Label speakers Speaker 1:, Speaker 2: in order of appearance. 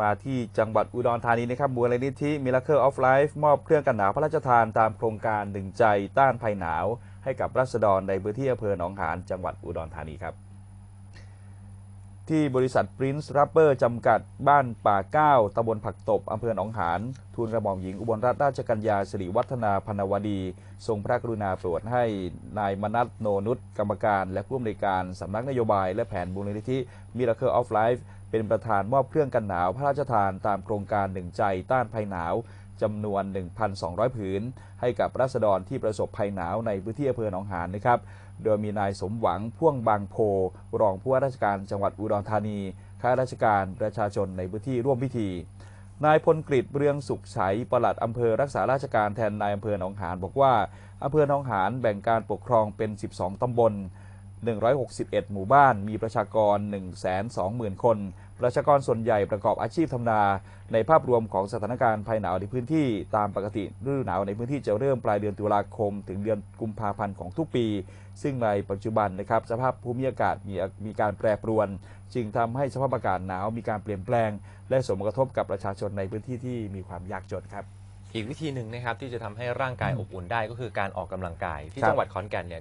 Speaker 1: มาที่จังหวัดอุดรธานีนะครับมูลนิธิ Miracle of Life มอบเครื่องกันหนาวพระราชทานตามโครงการหนึ่งใจต้านภัยหนาว ให้กับรัษฎรในพื้นที่อำเภอหนองหานจังหวัดอุดรธานีครับ ที่บริษัท Prince Rubber จำกัดบ้านป่าเก้าตำบลผักตบอำเภอหนองหานทูลกระหม่อมหญิงอุบลรัตนราชกัญญาสิริวัฒนาพนวดี ทรงพระกรุณาโปรดให้นายมนัทโนนุชกรรมการ และผู้อำนวยการสำนักนโยบาย และแผนมูลนิธิ Miracle of Life เป็นประธานมอบเครื่องกันหนาวพระราชทานตามโครงการหนึ่งใจต้านภัยหนาวจำนวน 1,200 ผืน ให้กับรัษฎรที่ประสบภัยหนาวในพื้นที่อำเภอหนองหานนะครับ โดยมีนายสมหวังพ่วงบางโพ รองผู้ว่าราชการจังหวัดอุดรธานี ข้าราชการประชาชนในพื้นที่ร่วมพิธี นายพลกฤษเรืองสุขใสปลัดอำเภอรักษาราชการแทนนายอำเภอหนองหานบอกว่าอำเภอหนองหานแบ่งการปกครองเป็น 12 ตำบล 161 หมู่บ้าน มีประชากร 120,000 คน ประชากรส่วนใหญ่ประกอบอาชีพทำนา ในภาพรวมของสถานการณ์ภัยหนาวในพื้นที่ตามปกติฤดูหนาวในพื้นที่จะเริ่มปลายเดือนตุลาคม ถึงเดือนกุมภาพันธ์ของทุกปี ซึ่งในปัจจุบันนะครับสภาพภูมิอากาศมีมีการแปรปรวน จึงทำให้สภาพอากาศหนาวมีการเปลี่ยนแปลง และส่งผลกระทบกับประชาชนในพื้นที่ที่มีความยากจนครับ
Speaker 2: อีกวิธีหนึ่งนะครับที่จะทำให้ร่างกายอบอุ่นได้ก็คือการออกกำลังกาย ที่
Speaker 1: ครับ
Speaker 2: จังหวัดขอนแก่นเนี่ย